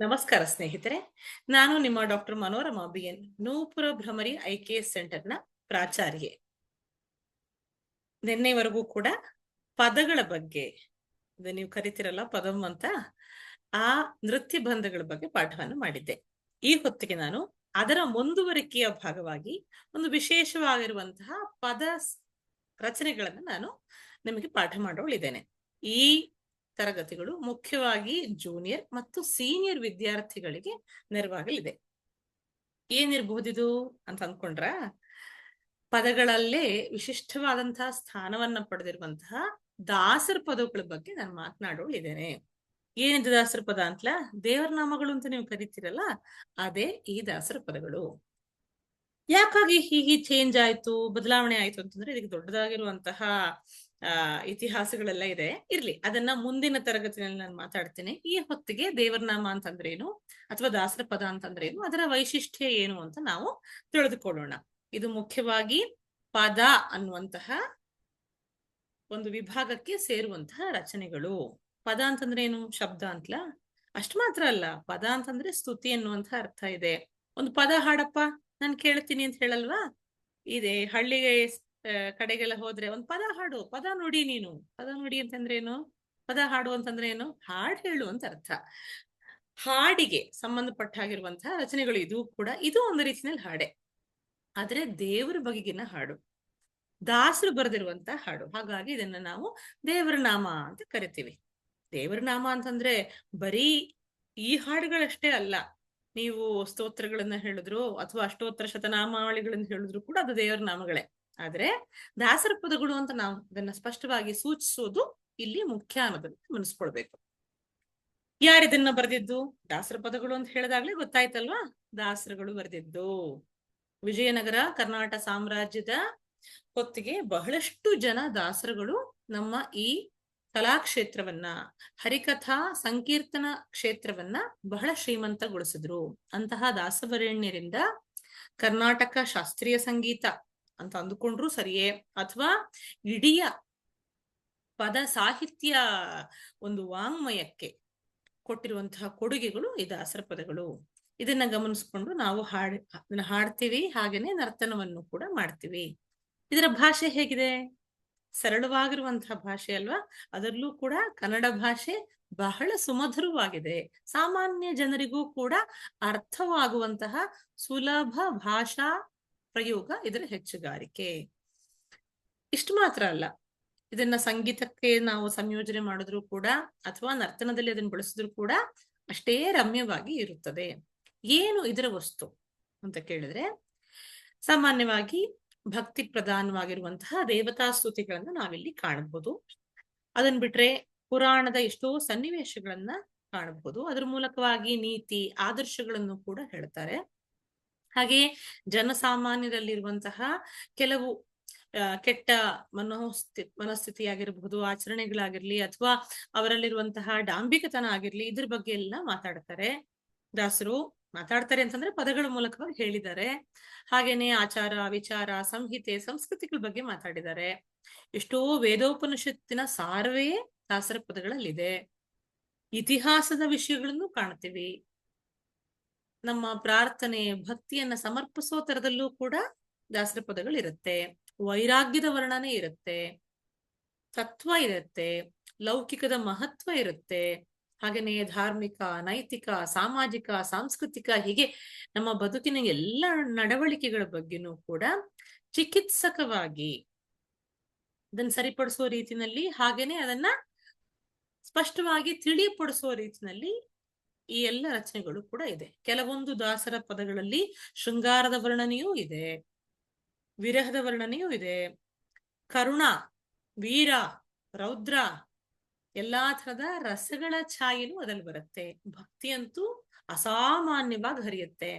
ನಮಸ್ಕಾರ ಸ್ನೇಹಿತರೆ. ನಾನು ನಿಮ್ಮ doctor Manorama B N Nupura Bhramari I K S ಸೆಂಟರ್ನ ಪ್ರಾಚಾರ್ಯೆ. ನಿನ್ನೆವರೆಗೂ ಕೂಡ ಪದಗಳ ಬಗ್ಗೆ ನೀವು ಕರಿತಿರಲ್ಲ ಪದಂ ಅಂತ, ಆ ನೃತ್ಯ ಬಂಧಗಳ ಬಗ್ಗೆ ಪಾಠವನ್ನು ಮಾಡಿದ್ದೆ. ಈ ಹೊತ್ತಿಗೆ ನಾನು ಅದರ ಮುಂದುವರಿಕೆಯ ಭಾಗವಾಗಿ ಒಂದು ವಿಶೇಷವಾಗಿರುವಂತಹ ಪದ ರಚನೆಗಳನ್ನು ನಾನು ನಿಮಗೆ ಪಾಠ ಮಾಡೋಳಿದ್ದೇನೆ. ಈ ತರಗತಿಗಳು ಮುಖ್ಯವಾಗಿ ಜೂನಿಯರ್ ಮತ್ತು ಸೀನಿಯರ್ ವಿದ್ಯಾರ್ಥಿಗಳಿಗೆ ನೆರವಾಗಲಿದೆ. ಏನಿರಬಹುದಿದು ಅಂತ ಅನ್ಕೊಂಡ್ರ, ಪದಗಳಲ್ಲೇ ವಿಶಿಷ್ಟವಾದಂತಹ ಸ್ಥಾನವನ್ನ ಪಡೆದಿರುವಂತಹ ದಾಸರ ಪದಗಳ ಬಗ್ಗೆ ನಾನು ಮಾತನಾಡೋಳಿದ್ದೇನೆ. ಏನಿದು ದಾಸರ ಪದ ಅಂತಲ? ದೇವರ ನಾಮಗಳು ಅಂತ ನೀವು ಕರಿತೀರಲ್ಲ, ಅದೇ ಈ ದಾಸರ ಪದಗಳು. ಯಾಕಾಗಿ ಹೀಗೆ ಚೇಂಜ್ ಆಯ್ತು, ಬದಲಾವಣೆ ಆಯ್ತು ಅಂತಂದ್ರೆ ಇದಕ್ಕೆ ದೊಡ್ಡದಾಗಿರುವಂತಹ, ಆ, ಇತಿಹಾಸಗಳೆಲ್ಲ ಇದೆ. ಇರ್ಲಿ, ಅದನ್ನ ಮುಂದಿನ ತರಗತಿನಲ್ಲಿ ನಾನು ಮಾತಾಡ್ತೇನೆ. ಈ ಹೊತ್ತಿಗೆ ದೇವರನಾಮ ಅಂತಂದ್ರೆ ಏನು? ಅಥವಾ ದಾಸರ ಪದ ಅಂತಂದ್ರೆ ಏನು? ಅದರ ವೈಶಿಷ್ಟ್ಯ ಏನು ಅಂತ ನಾವು ತಿಳಿದುಕೊಳ್ಳೋಣ. ಇದು ಮುಖ್ಯವಾಗಿ ಪದ ಅನ್ನುವಂತಹ ಒಂದು ವಿಭಾಗಕ್ಕೆ ಸೇರುವಂತಹ ರಚನೆಗಳು. ಪದ ಅಂತಂದ್ರೆ ಏನು? ಶಬ್ದ ಅಂತಲ? ಅಷ್ಟು ಮಾತ್ರ ಅಲ್ಲ. ಪದ ಅಂತಂದ್ರೆ ಸ್ತುತಿ ಅನ್ನುವಂತಹ ಅರ್ಥ ಇದೆ. ಒಂದು ಪದ ಹಾಡಪ್ಪ. ನಾನು ಕೇಳ್ತೀನಿ ಅಂತ ಹೇಳಲ್ವಾ? ಇದೆ, ಹಳ್ಳಿಗೆ ಕಡೆಗೆಲ್ಲ ಹೋದ್ರೆ ಒಂದ್ ಪದ ಹಾಡು, ಪದ ನುಡಿ ನೀನು. ಪದ ನುಡಿ ಅಂತಂದ್ರೆ ಏನು? ಪದ ಹಾಡು ಅಂತಂದ್ರೆ ಏನು? ಹಾಡು ಹೇಳು ಅಂತ ಅರ್ಥ. ಹಾಡಿಗೆ ಸಂಬಂಧಪಟ್ಟ ಹಾಗಿರುವಂತಹ ರಚನೆಗಳು ಇದು ಕೂಡ, ಇದು ಒಂದು ರೀತಿಯಲ್ಲಿ ಹಾಡೆ. ಆದ್ರೆ ದೇವರ ಬಗೆಗಿನ ಹಾಡು. ದಾಸರು ಬರೆದಿರುವಂತಹ ಹಾಡು. ಹಾಗಾಗಿ ಇದನ್ನ ನಾವು ದೇವರ ನಾಮ ಅಂತ ಕರಿತೀವಿ. ದೇವರ ನಾಮ ಅಂತಂದ್ರೆ ಬರೀ ಈ ಹಾಡುಗಳಷ್ಟೇ ಅಲ್ಲ. ನೀವು ಸ್ತೋತ್ರಗಳನ್ನ ಹೇಳಿದ್ರು ಅಥವಾ ಅಷ್ಟೋತ್ತರ ಶತನಾಮಾವಳಿಗಳನ್ನ ಹೇಳಿದ್ರು ಕೂಡ ಅದು ದೇವರ ನಾಮಗಳೇ. ಆದ್ರೆ ದಾಸರ ಪದಗಳು ಅಂತ ನಾವು ಅದನ್ನ ಸ್ಪಷ್ಟವಾಗಿ ಸೂಚಿಸೋದು ಇಲ್ಲಿ ಮುಖ್ಯ ಅನ್ನೋದನ್ನ ಗಮನಿಸ್ಕೊಳ್ಬೇಕು ಯಾರಿದನ್ನ ಬರೆದಿದ್ದು? ದಾಸರ ಪದಗಳು ಅಂತ ಹೇಳಿದಾಗ್ಲೇ ಗೊತ್ತಾಯ್ತಲ್ವಾ? ದಾಸರುಗಳು ಬರೆದಿದ್ದು. ವಿಜಯನಗರ ಕರ್ನಾಟಕ ಸಾಮ್ರಾಜ್ಯದ ಹೊತ್ತಿಗೆ ಬಹಳಷ್ಟು ಜನ ದಾಸರುಗಳು ನಮ್ಮ ಈ ಕಲಾಕ್ಷೇತ್ರವನ್ನ, ಹರಿಕಥಾ ಸಂಕೀರ್ತನ ಕ್ಷೇತ್ರವನ್ನ ಬಹಳ ಶ್ರೀಮಂತಗೊಳಿಸಿದ್ರು. ಅಂತಹ ದಾಸವರೇಣ್ಯರಿಂದ ಕರ್ನಾಟಕ ಶಾಸ್ತ್ರೀಯ ಸಂಗೀತ ಅಂತ ಅಂದುಕೊಂಡ್ರು ಸರಿಯೇ. ಅಥವಾ ಇಡೀ ಪದ ಸಾಹಿತ್ಯ ಒಂದು ವಾಂಗ್ಮಯಕ್ಕೆ ಕೊಟ್ಟಿರುವಂತಹ ಕೊಡುಗೆಗಳು ಈ ದಾಸರ ಪದಗಳು. ಇದನ್ನ ಗಮನಿಸ್ಕೊಂಡು ನಾವು ಹಾಡ್ ಹಾಡ್ತೀವಿ. ಹಾಗೇನೆ ನರ್ತನವನ್ನು ಕೂಡ ಮಾಡ್ತೀವಿ. ಇದರ ಭಾಷೆ ಹೇಗಿದೆ? ಸರಳವಾಗಿರುವಂತಹ ಭಾಷೆ ಅಲ್ವಾ? ಅದರಲ್ಲೂ ಕೂಡ ಕನ್ನಡ ಭಾಷೆ ಬಹಳ ಸುಮಧುರವಾಗಿದೆ. ಸಾಮಾನ್ಯ ಜನರಿಗೂ ಕೂಡ ಅರ್ಥವಾಗುವಂತಹ ಸುಲಭ ಭಾಷಾ ಪ್ರಯೋಗ ಇದರ ಹೆಚ್ಚುಗಾರಿಕೆ. ಇಷ್ಟು ಮಾತ್ರ ಅಲ್ಲ. ಇದನ್ನ ಸಂಗೀತಕ್ಕೆ ನಾವು ಸಂಯೋಜನೆ ಮಾಡಿದ್ರು ಕೂಡ ಅಥವಾ ನರ್ತನದಲ್ಲಿ ಅದನ್ನು ಬಳಸಿದ್ರು ಕೂಡ ಅಷ್ಟೇ ರಮ್ಯವಾಗಿ ಇರುತ್ತದೆ. ಏನು ಇದರ ವಸ್ತು ಅಂತ ಕೇಳಿದ್ರೆ, ಸಾಮಾನ್ಯವಾಗಿ ಭಕ್ತಿ ಪ್ರಧಾನವಾಗಿರುವಂತಹ ದೇವತಾ ಸ್ತುತಿಗಳನ್ನ ನಾವಿಲ್ಲಿ ಕಾಣಬಹುದು. ಅದನ್ ಬಿಟ್ರೆ ಪುರಾಣದ ಎಷ್ಟೋ ಸನ್ನಿವೇಶಗಳನ್ನ ಕಾಣಬಹುದು. ಅದ್ರ ಮೂಲಕವಾಗಿ ನೀತಿ, ಆದರ್ಶಗಳನ್ನು ಕೂಡ ಹೇಳ್ತಾರೆ. ಹಾಗೆ ಜನಸಾಮಾನ್ಯರಲ್ಲಿರುವಂತಹ ಕೆಲವು ಕೆಟ್ಟ ಮನೋಸ್ಥಿ ಮನಸ್ಥಿತಿ ಆಗಿರಬಹುದು ಆಚರಣೆಗಳಾಗಿರ್ಲಿ ಅಥವಾ ಅವರಲ್ಲಿರುವಂತಹ ಡಾಂಬಿಕತನ ಆಗಿರ್ಲಿ, ಇದ್ರ ಬಗ್ಗೆ ಎಲ್ಲ ಮಾತಾಡ್ತಾರೆ. ದಾಸರು ಮಾತಾಡ್ತಾರೆ ಅಂತಂದ್ರೆ ಪದಗಳ ಮೂಲಕವಾಗಿ ಹೇಳಿದ್ದಾರೆ. ಹಾಗೇನೆ ಆಚಾರ, ವಿಚಾರ, ಸಂಹಿತೆ, ಸಂಸ್ಕೃತಿಗಳ ಬಗ್ಗೆ ಮಾತಾಡಿದ್ದಾರೆ. ಎಷ್ಟೋ ವೇದೋಪನಿಷತ್ತಿನ ಸಾರವೇ ದಾಸರ ಪದಗಳಲ್ಲಿದೆ. ಇತಿಹಾಸದ ವಿಷಯಗಳನ್ನು ಕಾಣ್ತೀವಿ. ನಮ್ಮ ಪ್ರಾರ್ಥನೆ, ಭಕ್ತಿಯನ್ನ ಸಮರ್ಪಿಸೋ ತರದಲ್ಲೂ ಕೂಡ ದಾಸರ ಪದಗಳಿರುತ್ತೆ. ವೈರಾಗ್ಯದ ವರ್ಣನೆ ಇರುತ್ತೆ. ತತ್ವ ಇರುತ್ತೆ. ಲೌಕಿಕದ ಮಹತ್ವ ಇರುತ್ತೆ. ಹಾಗೇನೆ ಧಾರ್ಮಿಕ, ನೈತಿಕ, ಸಾಮಾಜಿಕ, ಸಾಂಸ್ಕೃತಿಕ, ಹೀಗೆ ನಮ್ಮ ಬದುಕಿನ ಎಲ್ಲ ನಡವಳಿಕೆಗಳ ಬಗ್ಗೆನೂ ಕೂಡ ಚಿಕಿತ್ಸಕವಾಗಿ ಅದನ್ನ ಸರಿಪಡಿಸುವ ರೀತಿನಲ್ಲಿ ಹಾಗೇನೆ ಅದನ್ನ ಸ್ಪಷ್ಟವಾಗಿ ತಿಳಿಪಡಿಸುವ ರೀತಿನಲ್ಲಿ ಈ ಎಲ್ಲ ರಚನೆಗಳು ಕೂಡ ಇದೆ. ಕೆಲವೊಂದು ದಾಸರ ಪದಗಳಲ್ಲಿ ಶೃಂಗಾರದ ವರ್ಣನೆಯೂ ಇದೆ, ವಿರಹದ ವರ್ಣನೆಯೂ ಇದೆ, ಕರುಣ, ವೀರ, ರೌದ್ರ ಎಲ್ಲಾ ತರದ ರಸಗಳ ಛಾಯೆನೂ ಅದಲ್ಲಿ ಬರುತ್ತೆ. ಭಕ್ತಿ ಅಂತೂ ಅಸಾಮಾನ್ಯವಾಗಿ ಹರಿಯುತ್ತೆ.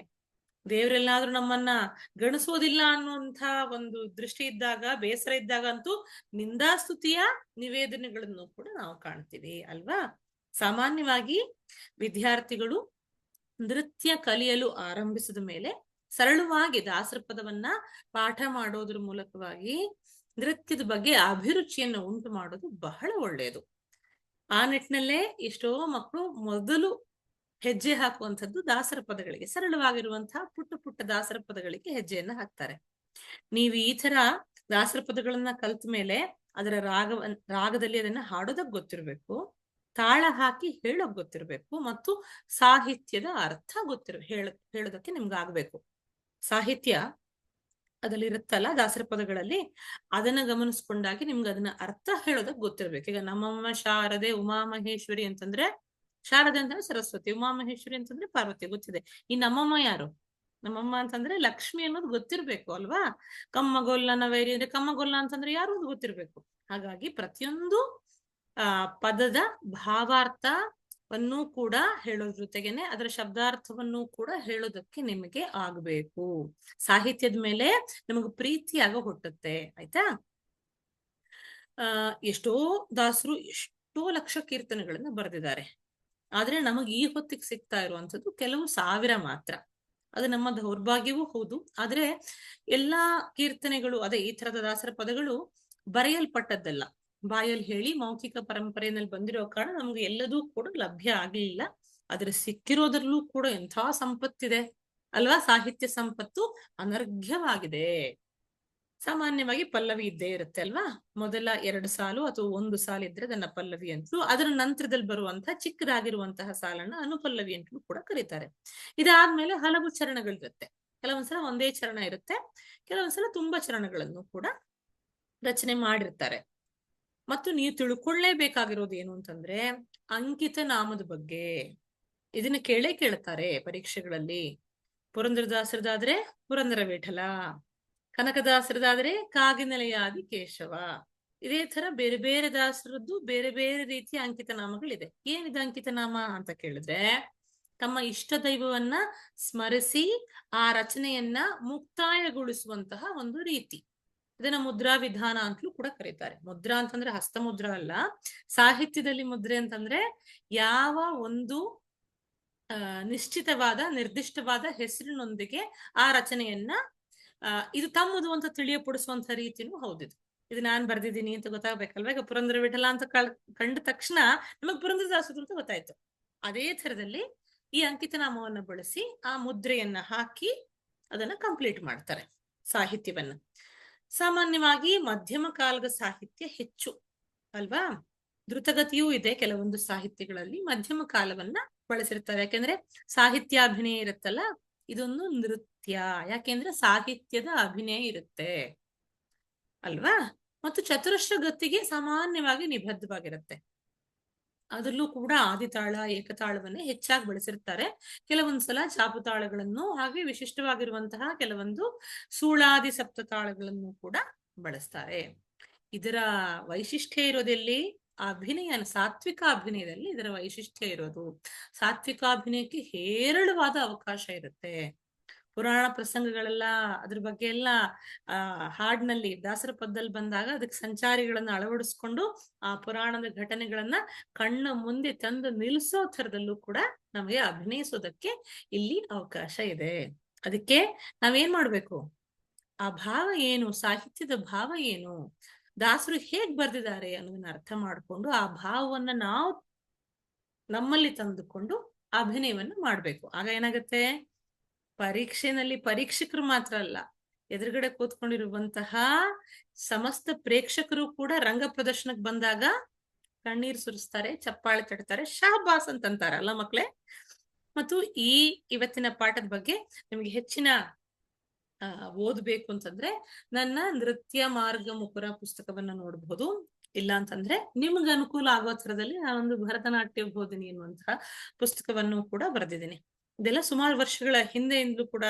ದೇವರೆಲ್ಲಾದ್ರೂ ನಮ್ಮನ್ನ ಗಣಿಸೋದಿಲ್ಲ ಅನ್ನುವಂಥ ಒಂದು ದೃಷ್ಟಿ ಇದ್ದಾಗ, ಬೇಸರ ಇದ್ದಾಗ ಅಂತೂ ನಿಂದಾಸ್ತುತಿಯ ನಿವೇದನೆಗಳನ್ನು ಕೂಡ ನಾವು ಕಾಣ್ತೀವಿ, ಅಲ್ವಾ? ಸಾಮಾನ್ಯವಾಗಿ ವಿದ್ಯಾರ್ಥಿಗಳು ನೃತ್ಯ ಕಲಿಯಲು ಆರಂಭಿಸಿದ ಮೇಲೆ ಸರಳವಾಗಿ ದಾಸರ ಪದವನ್ನ ಪಾಠ ಮಾಡೋದ್ರ ಮೂಲಕವಾಗಿ ನೃತ್ಯದ ಬಗ್ಗೆ ಅಭಿರುಚಿಯನ್ನು ಉಂಟು ಮಾಡೋದು ಬಹಳ ಒಳ್ಳೆಯದು ಆ ನಿಟ್ಟಿನಲ್ಲೇ ಎಷ್ಟೋ ಮಕ್ಕಳು ಮೊದಲು ಹೆಜ್ಜೆ ಹಾಕುವಂಥದ್ದು ದಾಸರ ಪದಗಳಿಗೆ ಸರಳವಾಗಿರುವಂತಹ ಪುಟ್ಟ ಪುಟ್ಟ ದಾಸರ ಪದಗಳಿಗೆ ಹೆಜ್ಜೆಯನ್ನ ಹಾಕ್ತಾರೆ. ನೀವು ಈ ತರ ದಾಸರ ಪದಗಳನ್ನ ಕಲ್ತ ಮೇಲೆ ಅದರ ರಾಗ ರಾಗದಲ್ಲಿ ಅದನ್ನ ಹಾಡೋದಕ್ ಗೊತ್ತಿರ್ಬೇಕು, ತಾಳ ಹಾಕಿ ಹೇಳೋಕ್ ಗೊತ್ತಿರ್ಬೇಕು ಮತ್ತು ಸಾಹಿತ್ಯದ ಅರ್ಥ ಗೊತ್ತಿರ್, ಹೇಳ, ಹೇಳೋದಕ್ಕೆ ನಿಮ್ಗೆ ಆಗ್ಬೇಕು ಸಾಹಿತ್ಯ ಅದ್ರಲ್ಲಿ ಇರುತ್ತಲ್ಲ ದಾಸರ ಪದಗಳಲ್ಲಿ ಅದನ್ನ ಗಮನಿಸ್ಕೊಂಡಾಗಿ ನಿಮ್ಗೆ ಅದನ್ನ ಅರ್ಥ ಹೇಳೋದಕ್ ಗೊತ್ತಿರ್ಬೇಕು. ಈಗ ನಮ್ಮಮ್ಮ ಶಾರದೆ ಉಮಾ ಮಹೇಶ್ವರಿ ಅಂತಂದ್ರೆ, ಶಾರದೆ ಅಂತಂದ್ರೆ ಸರಸ್ವತಿ ಉಮಾ ಮಹೇಶ್ವರಿ ಅಂತಂದ್ರೆ ಪಾರ್ವತಿ ಗೊತ್ತಿದೆ. ಈ ನಮ್ಮಮ್ಮ ಯಾರು? ನಮ್ಮಮ್ಮ ಅಂತಂದ್ರೆ ಲಕ್ಷ್ಮಿ ಅನ್ನೋದು ಗೊತ್ತಿರ್ಬೇಕು ಅಲ್ವಾ? ಕಮ್ಮಗೊಲ್ಲ ನವೈರಿ ಅಂದ್ರೆ ಕಮ್ಮಗೊಲ್ಲ ಅಂತಂದ್ರೆ ಯಾರು ಅದು ಗೊತ್ತಿರ್ಬೇಕು. ಹಾಗಾಗಿ ಪ್ರತಿಯೊಂದು, ಆ, ಪದದ ಭಾವಾರ್ಥವನ್ನು ಕೂಡ ಹೇಳೋ ಜೊತೆಗೆನೆ ಅದರ ಶಬ್ದಾರ್ಥವನ್ನು ಕೂಡ ಹೇಳೋದಕ್ಕೆ ನಿಮಗೆ ಆಗ್ಬೇಕು. ಸಾಹಿತ್ಯದ ಮೇಲೆ ನಮಗೆ ಪ್ರೀತಿಯಾಗ ಹುಟ್ಟುತ್ತೆ, ಆಯ್ತಾ? ಆ, ಎಷ್ಟೋ ದಾಸರು ಎಷ್ಟೋ ಲಕ್ಷ ಕೀರ್ತನೆಗಳನ್ನ ಬರೆದಿದ್ದಾರೆ. ಆದ್ರೆ ನಮಗ್ ಈ ಹೊತ್ತಿಗೆ ಸಿಗ್ತಾ ಇರುವಂತದ್ದು ಕೆಲವು ಸಾವಿರ ಮಾತ್ರ. ಅದು ನಮ್ಮ ದೌರ್ಭಾಗ್ಯವೂ ಹೌದು. ಆದ್ರೆ ಎಲ್ಲಾ ಕೀರ್ತನೆಗಳು, ಅದೇ ಈ ತರದ ದಾಸರ ಪದಗಳು ಬರೆಯಲ್ಪಟ್ಟದ್ದಲ್ಲ. ಬಾಯಲ್ಲಿ ಹೇಳಿ ಮೌಖಿಕ ಪರಂಪರೆಯಲ್ಲಿ ಬಂದಿರೋ ಕಾರಣ ನಮ್ಗೆ ಎಲ್ಲದೂ ಕೂಡ ಲಭ್ಯ ಆಗ್ಲಿಲ್ಲ. ಆದ್ರೆ ಸಿಕ್ಕಿರೋದ್ರಲ್ಲೂ ಕೂಡ ಎಂಥ ಸಂಪತ್ತಿದೆ. ಅಲ್ವಾ? ಸಾಹಿತ್ಯ ಸಂಪತ್ತು ಅನರ್ಘ್ಯವಾಗಿದೆ. ಸಾಮಾನ್ಯವಾಗಿ ಪಲ್ಲವಿ ಇದ್ದೇ ಇರುತ್ತೆ ಅಲ್ವಾ? ಮೊದಲ ಎರಡು ಸಾಲು ಅಥವಾ ಒಂದು ಸಾಲು ಇದ್ರೆ ಅದನ್ನ ಪಲ್ಲವಿ ಅಂತಲೂ ಅದರ ನಂತರದಲ್ಲಿ ಬರುವಂತಹ ಚಿಕ್ಕದಾಗಿರುವಂತಹ ಸಾಲನ್ನ ಅನುಪಲ್ಲವಿ ಅಂತಲೂ ಕೂಡ ಕರೀತಾರೆ. ಇದಾದ್ಮೇಲೆ ಹಲವು ಚರಣಗಳಿರುತ್ತೆ. ಕೆಲವೊಂದ್ಸಲ ಒಂದೇ ಚರಣ ಇರುತ್ತೆ. ಕೆಲವೊಂದ್ಸಲ ತುಂಬಾ ಚರಣಗಳನ್ನು ಕೂಡ ರಚನೆ ಮಾಡಿರ್ತಾರೆ. ಮತ್ತು ನೀವು ತಿಳ್ಕೊಳ್ಳೇಬೇಕಾಗಿರೋದು ಏನು ಅಂತಂದ್ರೆ ಅಂಕಿತ ನಾಮದ ಬಗ್ಗೆ. ಇದನ್ನ ಕೇಳೇ ಕೇಳ್ತಾರೆ ಪರೀಕ್ಷೆಗಳಲ್ಲಿ. ಪುರಂದ್ರದಾಸರದಾದ್ರೆ ಪುರಂದರ ವಿಠಲ ಕನಕದಾಸರದಾದ್ರೆ ಕಾಗಿನೆಲೆಯಾದಿ ಕೇಶವ. ಇದೇ ತರ ಬೇರೆ ಬೇರೆ ದಾಸರದ್ದು ಬೇರೆ ಬೇರೆ ರೀತಿಯ ಅಂಕಿತ ನಾಮಗಳಿದೆ. ಏನಿದೆ ಅಂಕಿತ ನಾಮ ಅಂತ ಕೇಳಿದ್ರೆ ತಮ್ಮ ಇಷ್ಟ ದೈವವನ್ನ ಸ್ಮರಿಸಿ ಆ ರಚನೆಯನ್ನ ಮುಕ್ತಾಯಗೊಳಿಸುವಂತಹ ಒಂದು ರೀತಿ. ಇದನ್ನ ಮುದ್ರಾ ವಿಧಾನ ಅಂತಲೂ ಕೂಡ ಕರೀತಾರೆ. ಮುದ್ರಾ ಅಂತಂದ್ರೆ ಹಸ್ತ ಮುದ್ರಾ ಅಲ್ಲ. ಸಾಹಿತ್ಯದಲ್ಲಿ ಮುದ್ರೆ ಅಂತಂದ್ರೆ ಯಾವ ಒಂದು ನಿಶ್ಚಿತವಾದ, ನಿರ್ದಿಷ್ಟವಾದ ಹೆಸರಿನೊಂದಿಗೆ ಆ ರಚನೆಯನ್ನ ಇದು ತಮ್ಮದು ಅಂತ ತಿಳಿಯಪಡಿಸುವಂತ ರೀತಿನೂ ಹೌದಿದು ಇದು. ನಾನ್ ಬರ್ದಿದ್ದೀನಿ ಅಂತ ಗೊತ್ತಾಗ್ಬೇಕಲ್ವ? ಈಗ ಪುರಂದ್ರ ವಿಠಲ ಅಂತ ಕಂಡ ತಕ್ಷಣ ನಮಗ್ ಪುರಂದ್ರದಾಸರು ಅಂತ ಗೊತ್ತಾಯ್ತು. ಅದೇ ತರದಲ್ಲಿ ಈ ಅಂಕಿತನಾಮವನ್ನ ಬಳಸಿ ಆ ಮುದ್ರೆಯನ್ನ ಹಾಕಿ ಅದನ್ನ ಕಂಪ್ಲೀಟ್ ಮಾಡ್ತಾರೆ ಸಾಹಿತ್ಯವನ್ನ. ಸಾಮಾನ್ಯವಾಗಿ ಮಧ್ಯಮ ಕಾಲದ ಸಾಹಿತ್ಯ ಹೆಚ್ಚು, ಅಲ್ವಾ? ದ್ರುತಗತಿಯೂ ಇದೆ ಕೆಲವೊಂದು ಸಾಹಿತ್ಯಗಳಲ್ಲಿ ಮಧ್ಯಮ ಕಾಲವನ್ನ ಬಳಸಿರ್ತಾರೆ. ಯಾಕೆಂದ್ರೆ ಸಾಹಿತ್ಯಾಭಿನಯ ಇರುತ್ತಲ್ಲ, ಇದೊಂದು ನೃತ್ಯ. ಯಾಕೆಂದ್ರೆ ಸಾಹಿತ್ಯದ ಅಭಿನಯ ಇರುತ್ತೆ, ಅಲ್ವಾ? ಮತ್ತು ಚತುರಶ್ರ ಗತಿಗೆ ಸಾಮಾನ್ಯವಾಗಿ ನಿಬದ್ಧವಾಗಿರುತ್ತೆ. ಅದರಲ್ಲೂ ಕೂಡ ಆದಿತಾಳ, ಏಕತಾಳವನ್ನೇ ಹೆಚ್ಚಾಗಿ ಬಳಸಿರ್ತಾರೆ. ಕೆಲವೊಂದ್ಸಲ ಜಾಪುತಾಳಗಳನ್ನು ಹಾಗೆ ವಿಶಿಷ್ಟವಾಗಿರುವಂತಹ ಕೆಲವೊಂದು ಸೂಳಾದಿ ಸಪ್ತತಾಳಗಳನ್ನು ಕೂಡ ಬಳಸ್ತಾರೆ. ಇದರ ವೈಶಿಷ್ಟ್ಯ ಇರೋದೆಲ್ಲಿ? ಅಭಿನಯ, ಸಾತ್ವಿಕ ಅಭಿನಯದಲ್ಲಿ ಇದರ ವೈಶಿಷ್ಟ್ಯ ಇರೋದು. ಸಾತ್ವಿಕ ಅಭಿನಯಕ್ಕೆ ಹೇರಳವಾದ ಅವಕಾಶ ಇರುತ್ತೆ. ಪುರಾಣ ಪ್ರಸಂಗಗಳೆಲ್ಲ ಅದ್ರ ಬಗ್ಗೆ ಎಲ್ಲ, ಆ, ಹಾಡ್ನಲ್ಲಿ, ದಾಸರ ಪದ್ದಲ್ಲಿ ಬಂದಾಗ ಅದಕ್ಕೆ ಸಂಚಾರಿಗಳನ್ನ ಅಳವಡಿಸ್ಕೊಂಡು ಆ ಪುರಾಣದ ಘಟನೆಗಳನ್ನ ಕಣ್ಣ ಮುಂದೆ ತಂದು ನಿಲ್ಲಿಸೋ ಥರದಲ್ಲೂ ಕೂಡ ನಮಗೆ ಅಭಿನಯಿಸೋದಕ್ಕೆ ಇಲ್ಲಿ ಅವಕಾಶ ಇದೆ. ಅದಕ್ಕೆ ನಾವೇನ್ ಮಾಡ್ಬೇಕು? ಆ ಭಾವ ಏನು? ಸಾಹಿತ್ಯದ ಭಾವ ಏನು? ದಾಸರು ಹೇಗ್ ಬರ್ದಿದ್ದಾರೆ ಅನ್ನೋದನ್ನ ಅರ್ಥ ಮಾಡ್ಕೊಂಡು ಆ ಭಾವವನ್ನ ನಾವು ನಮ್ಮಲ್ಲಿ ತಂದುಕೊಂಡು ಅಭಿನಯವನ್ನ ಮಾಡ್ಬೇಕು. ಆಗ ಏನಾಗತ್ತೆ? ಪರೀಕ್ಷೆನಲ್ಲಿ ಪರೀಕ್ಷಕರು ಮಾತ್ರ ಅಲ್ಲ, ಎದುರುಗಡೆ ಕೂತ್ಕೊಂಡಿರುವಂತಹ ಸಮಸ್ತ ಪ್ರೇಕ್ಷಕರು ಕೂಡ ರಂಗ ಪ್ರದರ್ಶನಕ್ಕೆ ಬಂದಾಗ ಕಣ್ಣೀರ್ ಸುರಿಸ್ತಾರೆ, ಚಪ್ಪಾಳೆ ತಡ್ತಾರೆ ಶಾಬಾಸ್ ಅಂತಂತಾರೆ ಅಲ್ಲ ಮಕ್ಳೇ? ಮತ್ತು ಈ ಇವತ್ತಿನ ಪಾಠದ ಬಗ್ಗೆ ನಿಮ್ಗೆ ಹೆಚ್ಚಿನ ಓದ್ಬೇಕು ಅಂತಂದ್ರೆ ನನ್ನ ನೃತ್ಯ ಮಾರ್ಗ ಮುಕುರ ಪುಸ್ತಕವನ್ನ ನೋಡಬಹುದು ಇಲ್ಲ ಅಂತಂದ್ರೆ ನಿಮ್ಗೆ ಅನುಕೂಲ ಆಗೋ ಥರದಲ್ಲಿ ನಾನೊಂದು ಭರತನಾಟ್ಯ ಬೋಧಿನಿ ಎನ್ನುವಂತಹ ಪುಸ್ತಕವನ್ನು ಕೂಡ ಬರೆದಿದ್ದೀನಿ. ಇದೆಲ್ಲ ಸುಮಾರು ವರ್ಷಗಳ ಹಿಂದೆಯಿಂದಲೂ ಕೂಡ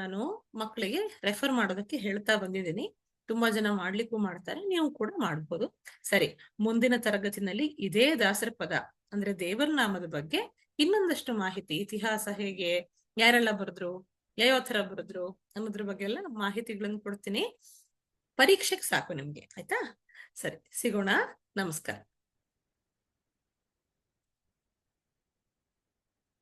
ನಾನು ಮಕ್ಕಳಿಗೆ ರೆಫರ್ ಮಾಡೋದಕ್ಕೆ ಹೇಳ್ತಾ ಬಂದಿದ್ದೀನಿ. ತುಂಬಾ ಜನ ಮಾಡ್ಲಿಕ್ಕೂ ಮಾಡ್ತಾರೆ, ನೀವು ಕೂಡ ಮಾಡ್ಬೋದು. ಸರಿ, ಮುಂದಿನ ತರಗತಿನಲ್ಲಿ ಇದೇ ದಾಸರ ಪದ ಅಂದ್ರೆ ದೇವರ ನಾಮದ ಬಗ್ಗೆ ಇನ್ನೊಂದಷ್ಟು ಮಾಹಿತಿ, ಇತಿಹಾಸ ಹೇಗೆ, ಯಾರೆಲ್ಲ ಬರೆದ್ರು, ಯಾವ ತರ ಬರೆದ್ರು ಅನ್ನೋದ್ರ ಬಗ್ಗೆ ಎಲ್ಲ ಮಾಹಿತಿಗಳನ್ನು ಕೊಡ್ತೀನಿ. ಪರೀಕ್ಷೆಗೆ ಸಾಕು ನಿಮ್ಗೆ, ಆಯ್ತಾ? ಸರಿ, ಸಿಗೋಣ. ನಮಸ್ಕಾರ.